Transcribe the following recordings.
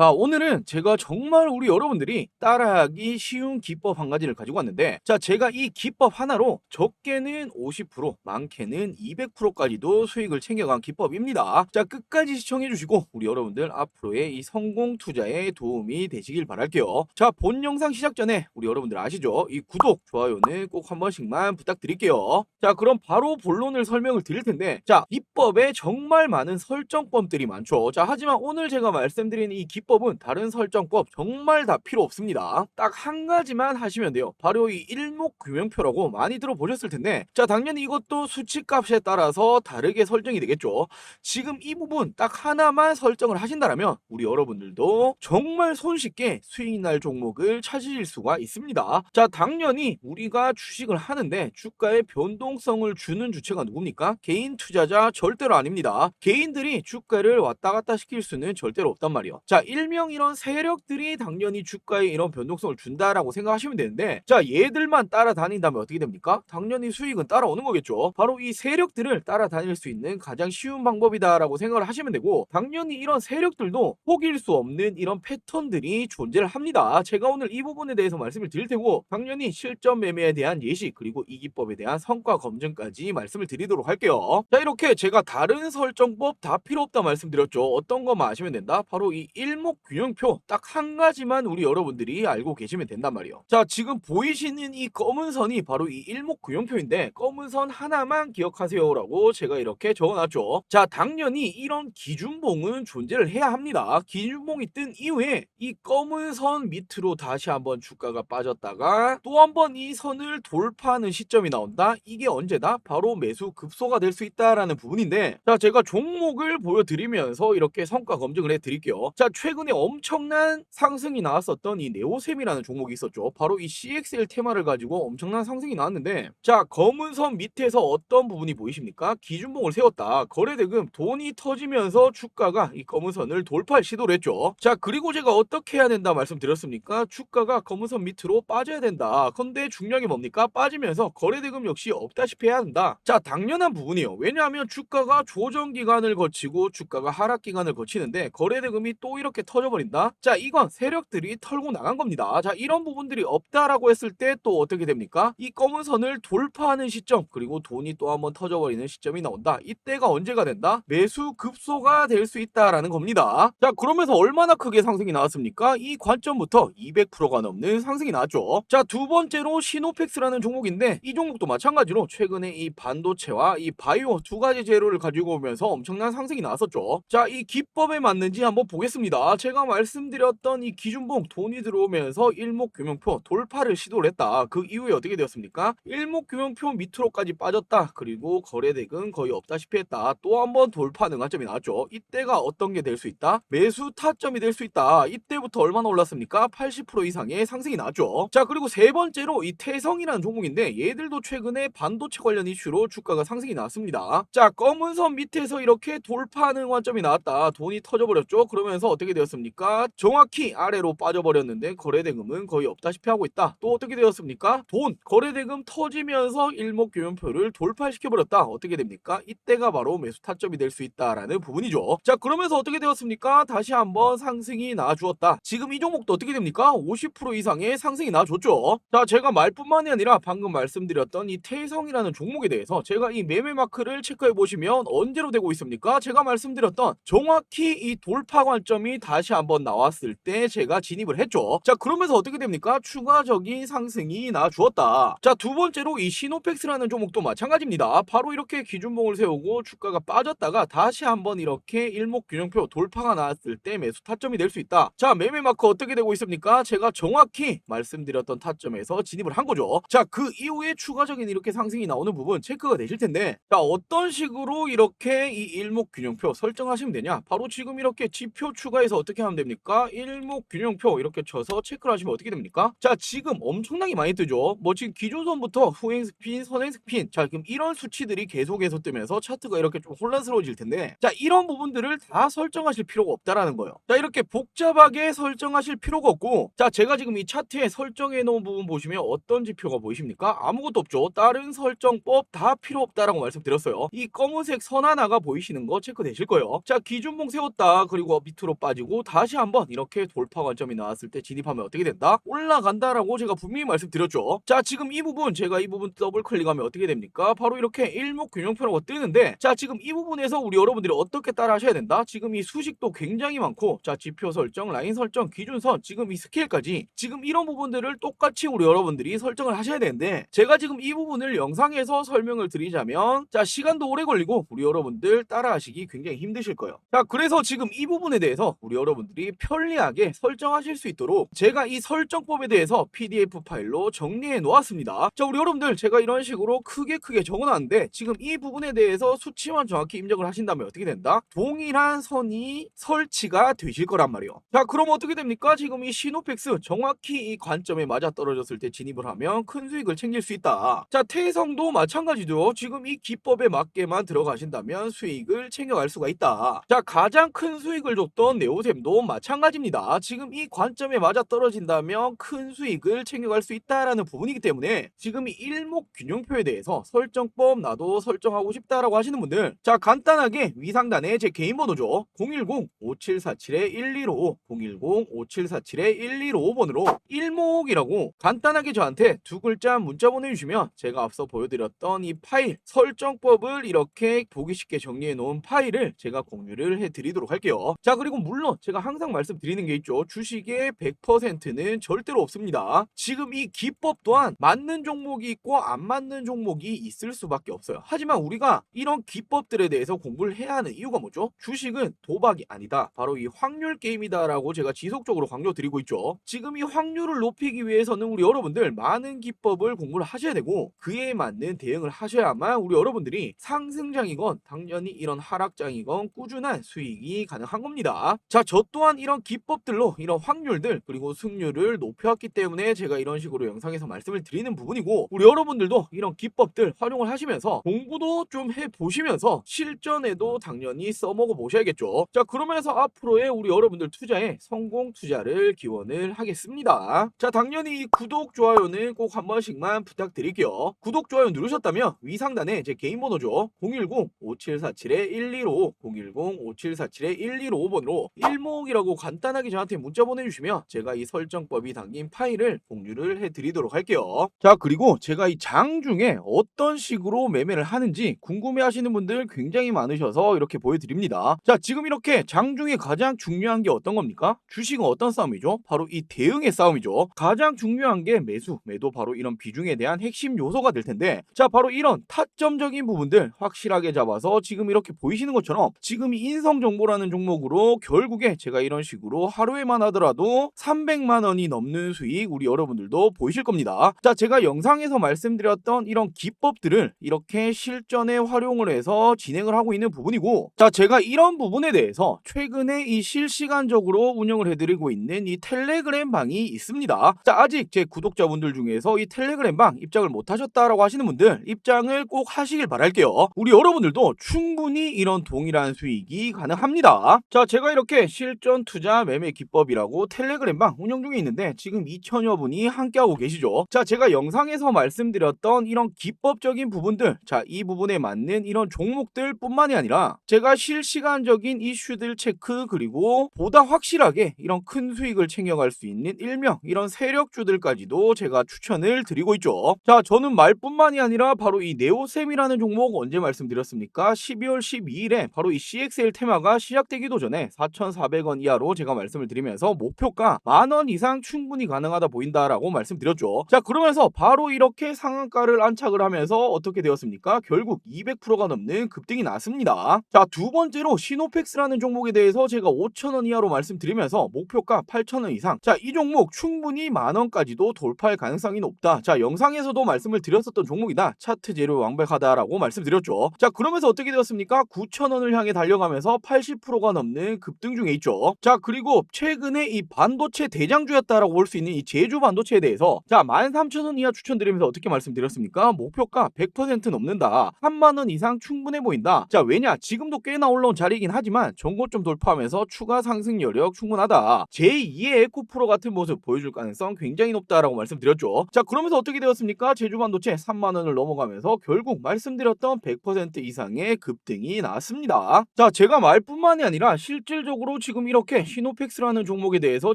자, 오늘은 제가 정말 우리 여러분들이 따라하기 쉬운 기법 한 가지를 가지고 왔는데, 자, 제가 이 기법 하나로 적게는 50%, 많게는 200%까지도 수익을 챙겨간 기법입니다. 자, 끝까지 시청해주시고, 우리 여러분들 앞으로의 이 성공 투자에 도움이 되시길 바랄게요. 자, 본 영상 시작 전에 우리 여러분들 아시죠? 이 구독, 좋아요는 꼭 한 번씩만 부탁드릴게요. 자, 그럼 바로 본론을 설명을 드릴 텐데, 자, 기법에 정말 많은 설정법들이 많죠. 자, 하지만 오늘 제가 말씀드리는 이 기법 은 다른 설정법 정말 다 필요 없습니다. 딱 한 가지만 하시면 돼요. 바로 이 일목균형표라고 많이 들어보셨을 텐데, 자, 당연히 이것도 수치값에 따라서 다르게 설정이 되겠죠. 지금 이 부분 딱 하나만 설정을 하신다면 우리 여러분들도 정말 손쉽게 수익 날 종목을 찾으실 수가 있습니다. 자, 당연히 우리가 주식을 하는데 주가의 변동성을 주는 주체가 누굽니까? 개인 투자자 절대로 아닙니다. 개인들이 주가를 왔다 갔다 시킬 수는 절대로 없단 말이에요. 자, 일명 이런 세력들이 당연히 주가에 이런 변동성을 준다라고 생각하시면 되는데, 자, 얘들만 따라다닌다면 어떻게 됩니까? 당연히 수익은 따라오는 거겠죠. 바로 이 세력들을 따라다닐 수 있는 가장 쉬운 방법이다라고 생각을 하시면 되고, 당연히 이런 세력들도 포기일 수 없는 이런 패턴들이 존재를 합니다. 제가 오늘 이 부분에 대해서 말씀을 드릴 테고, 당연히 실전 매매에 대한 예시 그리고 이 기법에 대한 성과 검증까지 말씀을 드리도록 할게요. 자, 이렇게 제가 다른 설정법 다 필요 없다 말씀드렸죠. 어떤 것만 아시면 된다? 바로 이 일목 균형표 딱 한 가지만 우리 여러분들이 알고 계시면 된단 말이에요. 자, 지금 보이시는 이 검은 선이 바로 이 일목 균형표인데 검은 선 하나만 기억하세요라고 제가 이렇게 적어놨죠. 자, 당연히 이런 기준봉은 존재를 해야 합니다. 기준봉이 뜬 이후에 이 검은 선 밑으로 다시 한번 주가가 빠졌다가 또 한번 이 선을 돌파하는 시점이 나온다. 이게 언제다? 바로 매수 급소가 될 수 있다라는 부분인데 자, 제가 종목을 보여드리면서 이렇게 성과 검증을 해드릴게요. 자, 최근 에 엄청난 상승이 나왔었던 이 네오셈이라는 종목이 있었죠. 바로 이 CXL 테마를 가지고 엄청난 상승이 나왔는데 자, 검은 선 밑에서 어떤 부분이 보이십니까? 기준봉을 세웠다. 거래대금 돈이 터지면서 주가가 이 검은 선을 돌파할 시도를 했죠. 자, 그리고 제가 어떻게 해야 된다 말씀드렸습니까? 주가가 검은 선 밑으로 빠져야 된다. 근데 게 뭡니까? 빠지면서 거래대금 역시 없다시피 해야 한다. 자, 당연한 부분이에요. 왜냐하면 주가가 조정 기간을 거치고 주가가 하락 기간을 거치는데 거래대금이 또 이렇게 터져버린다. 자, 이건 세력들이 털고 나간 겁니다. 자, 이런 부분들이 없다라고 했을 때 또 어떻게 됩니까? 이 검은 선을 돌파하는 시점 그리고 돈이 또 한번 터져버리는 시점이 나온다. 이때가 언제가 된다? 매수 급소가 될 수 있다라는 겁니다. 자, 그러면서 얼마나 크게 상승이 나왔습니까? 이 관점부터 200%가 넘는 상승이 나왔죠. 자, 두 번째로 시노펙스라는 종목인데 이 종목도 마찬가지로 최근에 이 반도체와 이 바이오 두 가지 재료를 가지고 오면서 엄청난 상승이 나왔었죠. 자, 이 기법에 맞는지 한번 보겠습니다. 제가 말씀드렸던 이 기준봉 돈이 들어오면서 일목균형표 돌파를 시도를 했다. 그 이후에 어떻게 되었습니까? 일목균형표 밑으로까지 빠졌다. 그리고 거래대금 거의 없다시피 했다. 또 한 번 돌파 능가점이 나왔죠. 이때가 어떤 게 될 수 있다? 매수 타점이 될 수 있다. 이때부터 얼마나 올랐습니까? 80% 이상의 상승이 나왔죠. 자, 그리고 세 번째로 이 태성이라는 종목인데 얘들도 최근에 반도체 관련 이슈로 주가가 상승이 나왔습니다. 자, 검은 선 밑에서 이렇게 돌파하는 관점이 나왔다. 돈이 터져버렸죠. 그러면서 어떻게 되었습니까? 정확히 아래로 빠져버렸는데 거래대금은 거의 없다시피 하고 있다. 또 어떻게 되었습니까? 돈, 거래대금 터지면서 일목균형표를 돌파시켜버렸다. 어떻게 됩니까? 이때가 바로 매수 타점이 될 수 있다라는 부분이죠. 자, 그러면서 어떻게 되었습니까? 다시 한번 상승이 나와주었다. 지금 이 종목도 어떻게 됩니까? 50% 이상의 상승이 나와줬죠. 자, 제가 말뿐만이 아니라 방금 말씀드렸던 이 태성이라는 종목에 대해서 제가 이 매매 마크를 체크해 보시면 언제로 되고 있습니까? 제가 말씀드렸던 정확히 이 돌파 관점이 다시 한번 나왔을 때 제가 진입을 했죠. 자, 그러면서 어떻게 됩니까? 추가적인 상승이 나와주었다. 자, 두 번째로 이 시노펙스라는 종목도 마찬가지입니다. 바로 이렇게 기준봉을 세우고 주가가 빠졌다가 다시 한번 이렇게 일목균형표 돌파가 나왔을 때 매수 타점이 될 수 있다. 자, 매매 마크 어떻게 되고 있습니까? 제가 정확히 말씀드렸던 타점에서 진입을 한 거죠. 자, 그 이후에 추가적인 이렇게 상승이 나오는 부분 체크가 되실 텐데, 자, 어떤 식으로 이렇게 이 일목균형표 설정하시면 되냐? 바로 지금 이렇게 지표 추가해서 어떻게 하면 됩니까? 일목균형표 이렇게 쳐서 체크를 하시면 어떻게 됩니까? 자, 지금 엄청나게 많이 뜨죠. 뭐 지금 기준선부터 후행 스핀, 선행 스핀, 자, 지금 이런 수치들이 계속해서 뜨면서 차트가 이렇게 좀 혼란스러워질 텐데, 자, 이런 부분들을 다 설정하실 필요가 없다라는 거예요. 자, 이렇게 복잡하게 설정하실 필요가 없고, 자, 제가 지금 이 차트에 설정해 놓은 부분 보시면 어떤 지표가 보이십니까? 아무것도 없죠. 다른 설정법 다 필요 없다라고 말씀드렸어요. 이 검은색 선 하나가 보이시는 거 체크되실 거예요. 자, 기준봉 세웠다. 그리고 밑으로 빠지고 가지고 다시 한번 이렇게 돌파 관점이 나왔을 때 진입하면 어떻게 된다? 올라간다라고 제가 분명히 말씀드렸죠. 자, 지금 이 부분 제가 이 부분 더블 클릭하면 어떻게 됩니까? 바로 이렇게 일목균형표라고 뜨는데 자, 지금 이 부분에서 우리 여러분들이 어떻게 따라 하셔야 된다? 지금 이 수식도 굉장히 많고 자, 지표 설정, 라인 설정, 기준선, 지금 이 스케일까지 지금 이런 부분들을 똑같이 우리 여러분들이 설정을 하셔야 되는데 제가 지금 이 부분을 영상에서 설명을 드리자면 자, 시간도 오래 걸리고 우리 여러분들 따라 하시기 굉장히 힘드실 거예요. 자, 그래서 지금 이 부분에 대해서 우리 여러분들이 편리하게 설정하실 수 있도록 제가 이 설정법에 대해서 PDF 파일로 정리해 놓았습니다. 자, 우리 여러분들 제가 이런 식으로 크게 크게 적어놨는데 지금 이 부분에 대해서 수치만 정확히 입력을 하신다면 어떻게 된다? 동일한 선이 설치가 되실 거란 말이에요. 자, 그럼 어떻게 됩니까? 지금 이 시노펙스 정확히 이 관점에 맞아 떨어졌을 때 진입을 하면 큰 수익을 챙길 수 있다. 자, 태성도 마찬가지죠. 지금 이 기법에 맞게만 들어가신다면 수익을 챙겨갈 수가 있다. 자, 가장 큰 수익을 줬던 네오 셈도 마찬가지입니다. 지금 이 관점에 맞아 떨어진다면 큰 수익을 챙겨갈 수 있다라는 부분이기 때문에 지금 이 일목균형표에 대해서 설정법 나도 설정하고 싶다라고 하시는 분들 자 간단하게 위상단에 제 개인 번호죠 010-5747-115 010-5747-115번으로 일목이라고 간단하게 저한테 두 글자 문자 보내주시면 제가 앞서 보여드렸던 이 파일 설정법을 이렇게 보기 쉽게 정리해 놓은 파일을 제가 공유를 해드리도록 할게요 자 그리고 물론 제가 항상 말씀드리는 게 있죠. 주식의 100%는 절대로 없습니다. 지금 이 기법 또한 맞는 종목이 있고 안 맞는 종목이 있을 수밖에 없어요. 하지만 우리가 이런 기법들에 대해서 공부를 해야 하는 이유가 뭐죠? 주식은 도박이 아니다. 바로 이 확률 게임이다라고 제가 지속적으로 강조드리고 있죠. 지금 이 확률을 높이기 위해서는 우리 여러분들 많은 기법을 공부를 하셔야 되고 그에 맞는 대응을 하셔야만 우리 여러분들이 상승장이건 당연히 이런 하락장이건 꾸준한 수익이 가능한 겁니다. 자, 저 또한 이런 기법들로 이런 확률들 그리고 승률을 높여왔기 때문에 제가 이런 식으로 영상에서 말씀을 드리는 부분이고 우리 여러분들도 이런 기법들 활용을 하시면서 공부도 좀 해보시면서 실전에도 당연히 써먹어 보셔야겠죠. 자, 그러면서 앞으로의 우리 여러분들 투자에 성공 투자를 기원을 하겠습니다. 자, 당연히 이 구독, 좋아요는 꼭 한 번씩만 부탁드릴게요. 구독, 좋아요 누르셨다면 위 상단에 제 개인 번호죠. 010-5747-115 010-5747-115번으로 일목이라고 간단하게 저한테 문자 보내주시면 제가 이 설정법이 담긴 파일을 공유를 해드리도록 할게요. 자 그리고 제가 이 장 중에 어떤 식으로 매매를 하는지 궁금해하시는 분들 굉장히 많으셔서 이렇게 보여드립니다. 자 지금 이렇게 장 중에 가장 중요한 게 어떤 겁니까? 주식은 어떤 싸움이죠? 바로 이 대응의 싸움이죠. 가장 중요한 게 매수, 매도 바로 이런 비중에 대한 핵심 요소가 될 텐데 자 바로 이런 타점적인 부분들 확실하게 잡아서 지금 이렇게 보이시는 것처럼 지금 이 인성정보라는 종목으로 결국 에 제가 이런 식으로 하루에만 하더라도 300만 원이 넘는 수익 우리 여러분들도 보이실 겁니다. 자 제가 영상에서 말씀드렸던 이런 기법들을 이렇게 실전에 활용을 해서 진행을 하고 있는 부분이고 자 제가 이런 부분에 대해서 최근에 이 실시간적으로 운영을 해드리고 있는 이 텔레그램 방이 있습니다. 자 아직 제 구독자분들 중에서 이 텔레그램 방 입장을 못 하셨다라고 하시는 분들 입장을 꼭 하시길 바랄게요. 우리 여러분들도 충분히 이런 동일한 수익이 가능합니다. 자 제가 이렇게 실전 투자 매매 기법이라고 텔레그램 방 운영 중에 있는데 지금 2천여 분이 함께하고 계시죠. 자 제가 영상에서 말씀드렸던 이런 기법적인 부분들 자 이 부분에 맞는 이런 종목들 뿐만이 아니라 제가 실시간적인 이슈들 체크 그리고 보다 확실하게 이런 큰 수익을 챙겨갈 수 있는 일명 이런 세력주들까지도 제가 추천을 드리고 있죠. 자 저는 말뿐만이 아니라 바로 이 네오셈이라는 종목 언제 말씀드렸습니까? 12월 12일에 바로 이 CXL 테마가 시작되기도 전에 4,400원 이하로 제가 말씀을 드리면서 목표가 만 원 이상 충분히 가능하다 보인다라고 말씀드렸죠. 자 그러면서 바로 이렇게 상한가를 안착을 하면서 어떻게 되었습니까? 결국 200%가 넘는 급등이 났습니다. 자 두 번째로 시노펙스라는 종목에 대해서 제가 5,000원 이하로 말씀드리면서 목표가 8,000원 이상. 자 이 종목 충분히 만 원까지도 돌파할 가능성이 높다. 자 영상에서도 말씀을 드렸었던 종목이다. 차트 재료 완벽하다라고 말씀드렸죠. 자 그러면서 어떻게 되었습니까? 9,000원을 향해 달려가면서 80%가 넘는 급등 중에 있죠. 자 그리고 최근에 이 반도체 대장주였다라고 볼 수 있는 이 제주 반도체에 대해서 자 13,000원 이하 추천드리면서 어떻게 말씀드렸습니까? 목표가 100% 넘는다. 3만 원 이상 충분해 보인다. 자 왜냐 지금도 꽤나 올라온 자리이긴 하지만 전고점 돌파하면서 추가 상승 여력 충분하다. 제2의 에코프로 같은 모습 보여줄 가능성 굉장히 높다라고 말씀드렸죠. 자 그러면서 어떻게 되었습니까? 제주 반도체 3만 원을 넘어가면서 결국 말씀드렸던 100% 이상의 급등이 나왔습니다. 자 제가 말뿐만이 아니라 실질적으로 지금 이렇게 시노펙스라는 종목에 대해서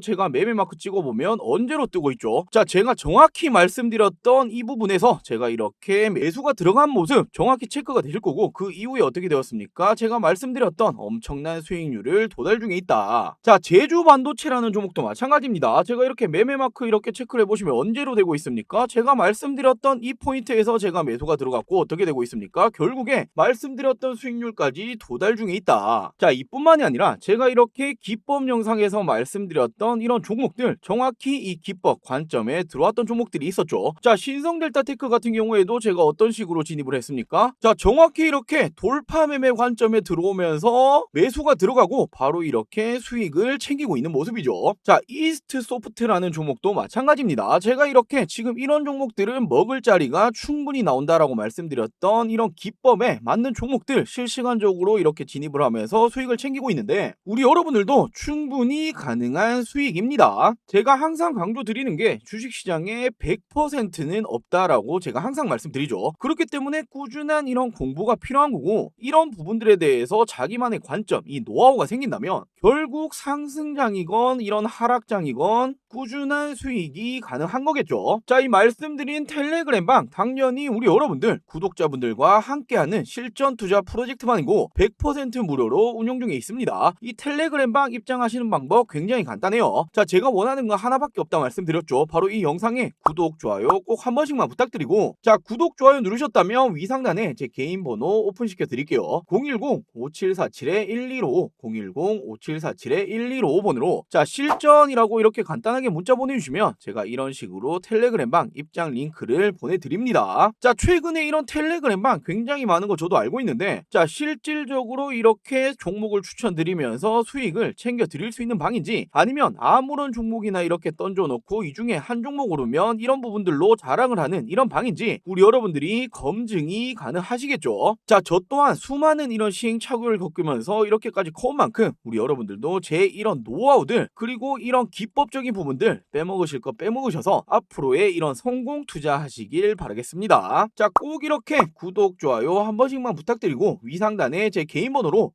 제가 매매 마크 찍어보면 언제로 뜨고 있죠? 자, 제가 정확히 말씀드렸던 이 부분에서 제가 이렇게 매수가 들어간 모습 정확히 체크가 되실 거고 그 이후에 어떻게 되었습니까? 제가 말씀드렸던 엄청난 수익률을 도달 중에 있다. 자, 제주 반도체라는 종목도 마찬가지입니다. 제가 이렇게 매매 마크 이렇게 체크를 해보시면 언제로 되고 있습니까? 제가 말씀드렸던 이 포인트에서 제가 매수가 들어갔고 어떻게 되고 있습니까? 결국에 말씀드렸던 수익률까지 도달 중에 있다. 자, 이뿐만이 아니라 제가 이렇게 기법 영상에서 말씀드렸던 이런 종목들 정확히 이 기법 관점에 들어왔던 종목들이 있었죠. 자, 신성 델타테크 같은 경우에도 제가 어떤 식으로 진입을 했습니까? 자, 정확히 이렇게 돌파 매매 관점에 들어오면서 매수가 들어가고 바로 이렇게 수익을 챙기고 있는 모습이죠. 자, 이스트 소프트라는 종목도 마찬가지입니다. 제가 이렇게 지금 이런 종목들은 먹을 자리가 충분히 나온다라고 말씀드렸던 이런 기법에 맞는 종목들 실시간적으로 이렇게 진입을 하면서 수익을 챙기고 있는데 우리 여러분들도 충분히 가능한 수익입니다. 제가 항상 강조드리는 게 주식시장에 100%는 없다라고 제가 항상 말씀드리죠. 그렇기 때문에 꾸준한 이런 공부가 필요한 거고 이런 부분들에 대해서 자기만의 관점, 이 노하우가 생긴다면 결국 상승장이건 이런 하락장이건 꾸준한 수익이 가능한 거겠죠. 자, 이 말씀드린 텔레그램 방 당연히 우리 여러분들 구독자분들과 함께하는 실전 투자 프로젝트만이고 100% 무료로 운영 중에 있습니다. 이 텔레 그램방 입장하시는 방법 굉장히 간단해요. 자, 제가 원하는 거 하나밖에 없다 말씀드렸죠. 바로 이 영상에 구독, 좋아요 꼭 한 번씩만 부탁드리고 자, 구독, 좋아요 누르셨다면 위 상단에 제 개인 번호 오픈시켜 드릴게요. 010-5747-1255 010-5747-1255번으로 자, 실전이라고 이렇게 간단하게 문자 보내주시면 제가 이런 식으로 텔레그램방 입장 링크를 보내드립니다. 자, 최근에 이런 텔레그램방 굉장히 많은 거 저도 알고 있는데 자, 실질적으로 이렇게 종목을 추천드리면서 수익을 챙겨 드릴 수 있는 방인지 아니면 아무런 종목이나 이렇게 던져놓고 이 중에 한 종목 오르면 이런 부분들로 자랑을 하는 이런 방인지 우리 여러분들이 검증이 가능하시겠죠. 자, 저 또한 수많은 이런 시행착오를 겪으면서 이렇게까지 커온 만큼 우리 여러분들도 제 이런 노하우들 그리고 이런 기법적인 부분들 빼먹으실 거 빼먹으셔서 앞으로의 이런 성공 투자하시길 바라겠습니다. 자, 꼭 이렇게 구독, 좋아요 한 번씩만 부탁드리고 위상단에 제 개인 번호로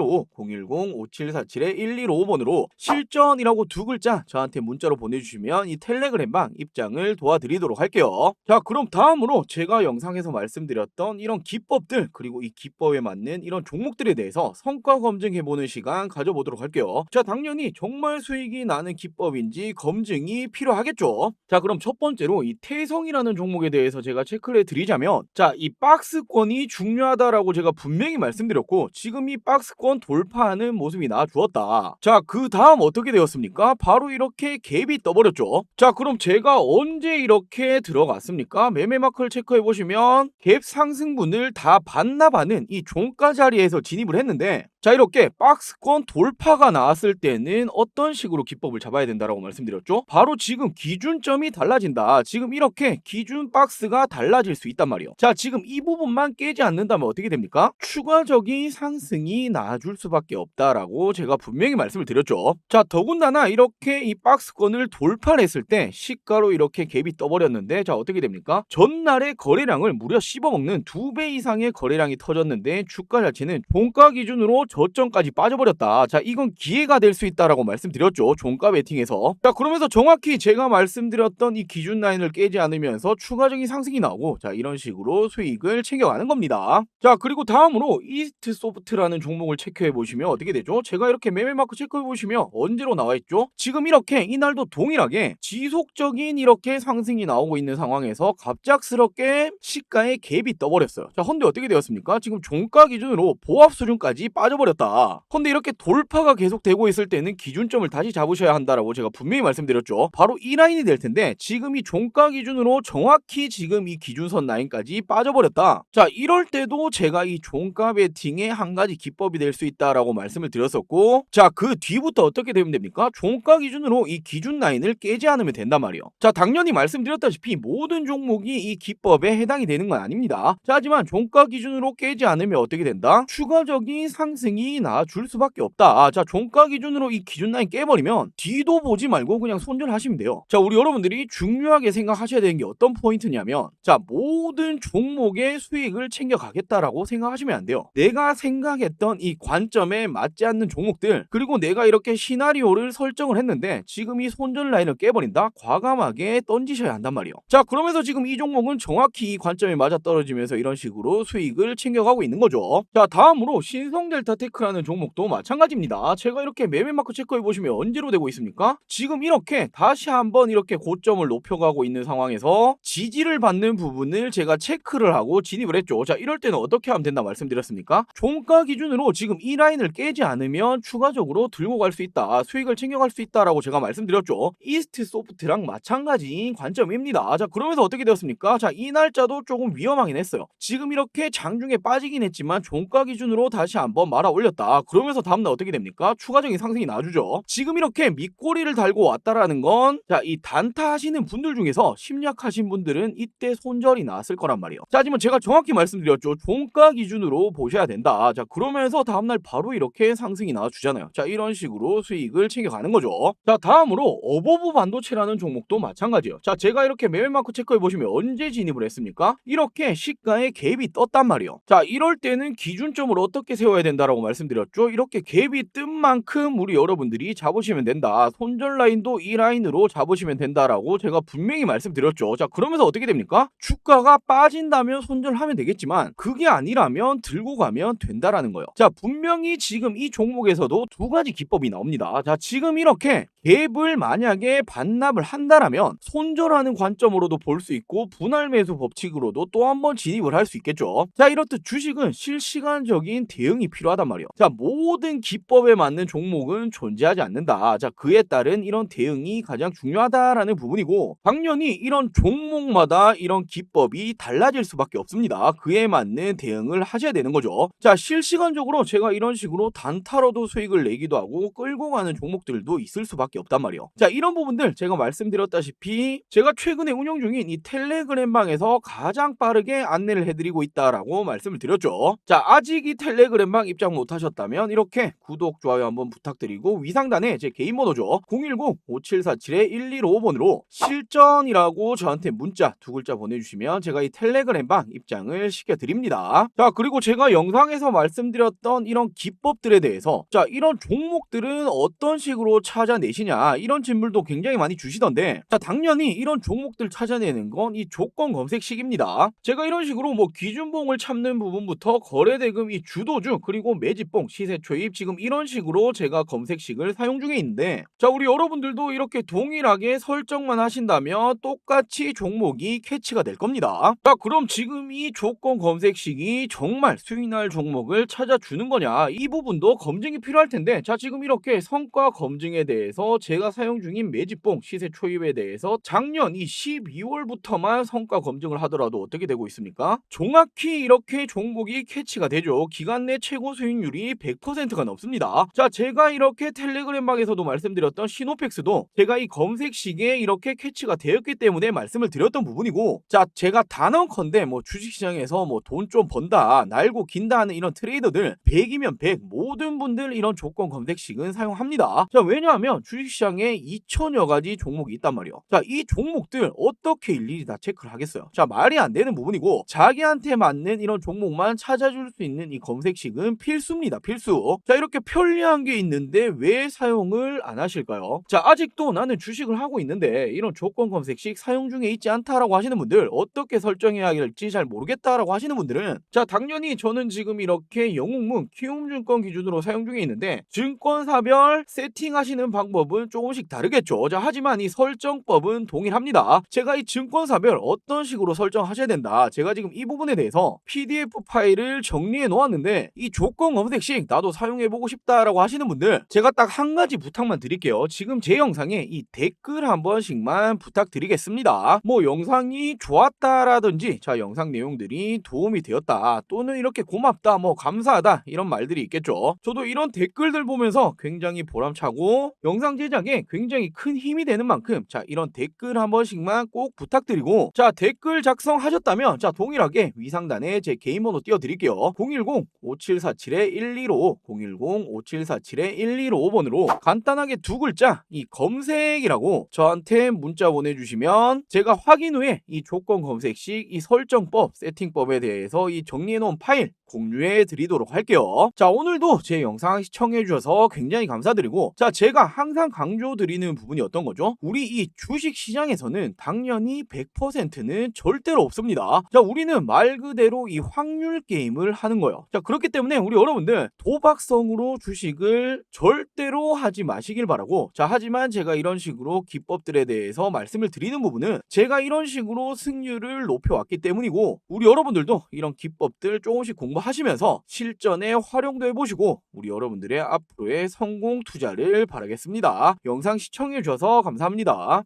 010-5747-1255 010-5747-1255번으로 실전이라고 두 글자 저한테 문자로 보내주시면 이 텔레그램방 입장을 도와드리도록 할게요. 자, 그럼 다음으로 제가 영상에서 말씀드렸던 이런 기법들 그리고 이 기법에 맞는 이런 종목들에 대해서 성과 검증해보는 시간 가져보도록 할게요. 자, 당연히 정말 수익이 나는 기법인지 검증이 필요하겠죠. 자, 그럼 첫 번째로 이 태성이라는 종목에 대해서 제가 체크를 해드리자면 자, 이 박스권이 중요하다라고 제가 분명히 말씀드렸고 지금 이 박스권 돌파하는 모습이 나와주었다. 자, 그 다음 어떻게 되었습니까? 바로 이렇게 갭이 떠버렸죠. 자, 그럼 제가 언제 이렇게 들어갔습니까? 매매 마크를 체크해 보시면 갭 상승분을 다 반납하는 이 종가 자리에서 진입을 했는데 자 이렇게 박스권 돌파가 나왔을 때는 어떤 식으로 기법을 잡아야 된다라고 말씀드렸죠? 바로 지금 기준점이 달라진다. 지금 이렇게 기준 박스가 달라질 수 있단 말이에요. 자 지금 이 부분만 깨지 않는다면 어떻게 됩니까? 추가적인 상승이 나와줄 수밖에 없다라고 제가 분명히 말씀을 드렸죠. 자 더군다나 이렇게 이 박스권을 돌파를 했을 때 시가로 이렇게 갭이 떠버렸는데 자 어떻게 됩니까? 전날의 거래량을 무려 씹어먹는 두 배 이상의 거래량이 터졌는데 주가 자체는 종가 기준으로 저점까지 빠져버렸다. 자, 이건 기회가 될 수 있다라고 말씀드렸죠. 종가 베팅에서. 자, 그러면서 정확히 제가 말씀드렸던 이 기준 라인을 깨지 않으면서 추가적인 상승이 나오고 자, 이런 식으로 수익을 챙겨가는 겁니다. 자, 그리고 다음으로 이스트 소프트라는 종목을 체크해 보시면 어떻게 되죠? 제가 이렇게 매매 마크 체크해 보시면 언제로 나와 있죠? 지금 이렇게 이날도 동일하게 지속적인 이렇게 상승이 나오고 있는 상황에서 갑작스럽게 시가에 갭이 떠버렸어요. 자, 헌데 어떻게 되었습니까? 지금 종가 기준으로 보합 수준까지 빠져 버렸다. 근데 이렇게 돌파가 계속되고 있을 때는 기준점을 다시 잡으셔야 한다라고 제가 분명히 말씀드렸죠. 바로 이 라인이 될 텐데 지금 이 종가 기준으로 정확히 지금 이 기준선 라인까지 빠져버렸다. 자 이럴 때도 제가 이 종가 베팅의 한 가지 기법이 될 수 있다라고 말씀을 드렸었고 자 그 뒤부터 어떻게 되면 됩니까? 종가 기준으로 이 기준 라인을 깨지 않으면 된단 말이에요. 자 당연히 말씀드렸다시피 모든 종목이 이 기법에 해당이 되는 건 아닙니다. 자 하지만 종가 기준으로 깨지 않으면 어떻게 된다? 추가적인 상승 상승이 나줄 수밖에 없다. 아, 자, 종가 기준으로 이 기준 라인 깨버리면 뒤도 보지 말고 그냥 손절하시면 돼요. 자, 우리 여러분들이 중요하게 생각하셔야 되는 게 어떤 포인트냐면 자, 모든 종목의 수익을 챙겨가겠다라고 생각하시면 안 돼요. 내가 생각했던 이 관점에 맞지 않는 종목들 그리고 내가 이렇게 시나리오를 설정을 했는데 지금 이 손절 라인을 깨버린다? 과감하게 던지셔야 한단 말이에요. 자, 그러면서 지금 이 종목은 정확히 이 관점에 맞아 떨어지면서 이런 식으로 수익을 챙겨가고 있는 거죠. 자, 다음으로 신성델타 테크라는 종목도 마찬가지입니다. 제가 이렇게 매매 마크 체크해 보시면 언제로 되고 있습니까? 지금 이렇게 다시 한번 이렇게 고점을 높여가고 있는 상황에서 지지를 받는 부분을 제가 체크를 하고 진입을 했죠. 자, 이럴 때는 어떻게 하면 된다 말씀드렸습니까? 종가 기준으로 지금 이 라인을 깨지 않으면 추가적으로 들고 갈 수 있다. 수익을 챙겨갈 수 있다라고 제가 말씀드렸죠. 이스트 소프트랑 마찬가지인 관점입니다. 자, 그러면서 어떻게 되었습니까? 자, 이 날짜도 조금 위험하긴 했어요. 지금 이렇게 장중에 빠지긴 했지만 종가 기준으로 다시 한번 말아 올렸다. 그러면서 다음날 어떻게 됩니까? 추가적인 상승이 나주죠. 지금 이렇게 밑꼬리를 달고 왔다라는 건 자, 이 단타 하시는 분들 중에서 심리학하신 분들은 이때 손절이 나왔을 거란 말이에요. 자, 하지만 제가 정확히 말씀드렸죠. 종가 기준으로 보셔야 된다. 자, 그러면서 다음날 바로 이렇게 상승이 나와주잖아요. 자, 이런 식으로 수익을 챙겨가는 거죠. 자, 다음으로 어버브 반도체라는 종목도 마찬가지예요. 자, 제가 이렇게 매매마크 체크해 보시면 언제 진입을 했습니까? 이렇게 시가에 갭이 떴단 말이에요. 자, 이럴 때는 기준점을 어떻게 세워야 된다라고 말씀드렸죠. 이렇게 갭이 뜬 만큼 우리 여러분들이 잡으시면 된다. 손절 라인도 이 라인으로 잡으시면 된다라고 제가 분명히 말씀드렸죠. 자, 그러면서 어떻게 됩니까? 주가가 빠진다면 손절하면 되겠지만 그게 아니라면 들고 가면 된다라는 거예요. 자, 분명히 지금 이 종목에서도 두 가지 기법이 나옵니다. 자, 지금 이렇게 갭을 만약에 반납을 한다라면 손절하는 관점으로도 볼 수 있고 분할 매수 법칙으로도 또 한 번 진입을 할 수 있겠죠. 자, 이렇듯 주식은 실시간적인 대응이 필요하 단 말이에요. 자, 모든 기법에 맞는 종목은 존재하지 않는다. 자, 그에 따른 이런 대응이 가장 중요하다라는 부분이고 당연히 이런 종목마다 이런 기법이 달라질 수밖에 없습니다. 그에 맞는 대응을 하셔야 되는 거죠. 자, 실시간적으로 제가 이런 식으로 단타로도 수익을 내기도 하고 끌고 가는 종목들도 있을 수밖에 없단 말이에요. 자, 이런 부분들 제가 말씀드렸다시피 제가 최근에 운영 중인 이 텔레그램 방에서 가장 빠르게 안내를 해드리고 있다라고 말씀을 드렸죠. 자, 아직 이 텔레그램 방 입장 못하셨다면 이렇게 구독, 좋아요 한번 부탁드리고 위상단에 제 개인 번호죠. 010-5747-1155번으로 실전이라고 저한테 문자 두 글자 보내주시면 제가 이 텔레그램 방 입장을 시켜드립니다. 자, 그리고 제가 영상에서 말씀드렸던 이런 기법들에 대해서 자, 이런 종목들은 어떤 식으로 찾아내시냐 이런 질문도 굉장히 많이 주시던데 자, 당연히 이런 종목들 찾아내는 건 이 조건 검색식입니다. 제가 이런 식으로 뭐 기준봉을 찾는 부분부터 거래대금 이 주도주 그리고 매집봉 시세 초입 지금 이런 식으로 제가 검색식을 사용 중에 있는데 자 우리 여러분들도 이렇게 동일하게 설정만 하신다면 똑같이 종목이 캐치가 될 겁니다. 자 그럼 지금 이 조건 검색식이 정말 수익날 종목을 찾아주는 거냐 이 부분도 검증이 필요할 텐데 자 지금 이렇게 성과 검증에 대해서 제가 사용 중인 매집봉 시세 초입에 대해서 작년 이 12월부터만 성과 검증을 하더라도 어떻게 되고 있습니까? 정확히 이렇게 종목이 캐치가 되죠. 기간 내 최고 수익 률이 100%가 넘습니다. 자, 제가 이렇게 텔레그램 방에서도 말씀드렸던 시노펙스도 제가 이 검색식에 이렇게 캐치가 되었기 때문에 말씀을 드렸던 부분이고, 자, 제가 단언컨대 뭐 주식시장에서 뭐 돈 좀 번다, 날고 긴다 하는 이런 트레이더들 100이면 100 모든 분들 이런 조건 검색식은 사용합니다. 자, 왜냐하면 주식시장에 2천여 가지 종목이 있단 말이에요. 자, 이 종목들 어떻게 일일이 다 체크를 하겠어요? 자, 말이 안 되는 부분이고 자기한테 맞는 이런 종목만 찾아줄 수 있는 이 검색식은 필수 입니다. 필수. 자, 이렇게 편리한 게 있는데 왜 사용을 안 하실까요? 자, 아직도 나는 주식을 하고 있는데 이런 조건 검색식 사용 중에 있지 않다라고 하시는 분들 어떻게 설정해야 할지 잘 모르겠다라고 하시는 분들은 자, 당연히 저는 지금 이렇게 영웅문 키움증권 기준으로 사용 중에 있는데 증권사별 세팅하시는 방법은 조금씩 다르겠죠. 자, 하지만 이 설정법은 동일합니다. 제가 이 증권사별 어떤 식으로 설정하셔야 된다. 제가 지금 이 부분에 대해서 PDF 파일을 정리해 놓았는데 이 조건 검색식 나도 사용해 보고 싶다라고 하시는 분들 제가 딱 한 가지 부탁만 드릴게요. 지금 제 영상에 이 댓글 한 번씩만 부탁드리겠습니다. 뭐 영상이 좋았다라든지 자 영상 내용들이 도움이 되었다 또는 이렇게 고맙다 뭐 감사하다 이런 말들이 있겠죠. 저도 이런 댓글들 보면서 굉장히 보람차고 영상 제작에 굉장히 큰 힘이 되는 만큼 자 이런 댓글 한 번씩만 꼭 부탁드리고 자 댓글 작성하셨다면 자 동일하게 위상단에 제 개인 번호 띄워드릴게요 010-5747 010-5747-115, 010-5747-115번으로 간단하게 두 글자 이 검색이라고 저한테 문자 보내주시면 제가 확인 후에 이 조건 검색식 이 설정법 세팅법에 대해서 이 정리해 놓은 파일 공유해 드리도록 할게요. 자, 오늘도 제 영상 시청해 주셔서 굉장히 감사드리고 자, 제가 항상 강조 드리는 부분이 어떤 거죠? 우리 이 주식 시장에서는 당연히 100%는 절대로 없습니다. 자, 우리는 말 그대로 이 확률 게임을 하는 거예요. 자, 그렇기 때문에 우리 여러분들 도박성으로 주식을 절대로 하지 마시길 바라고 자, 하지만 제가 이런 식으로 기법들에 대해서 말씀을 드리는 부분은 제가 이런 식으로 승률을 높여왔기 때문이고 우리 여러분들도 이런 기법들 조금씩 공부하시면서 실전에 활용도 해보시고 우리 여러분들의 앞으로의 성공 투자를 바라겠습니다. 영상 시청해 주셔서 감사합니다.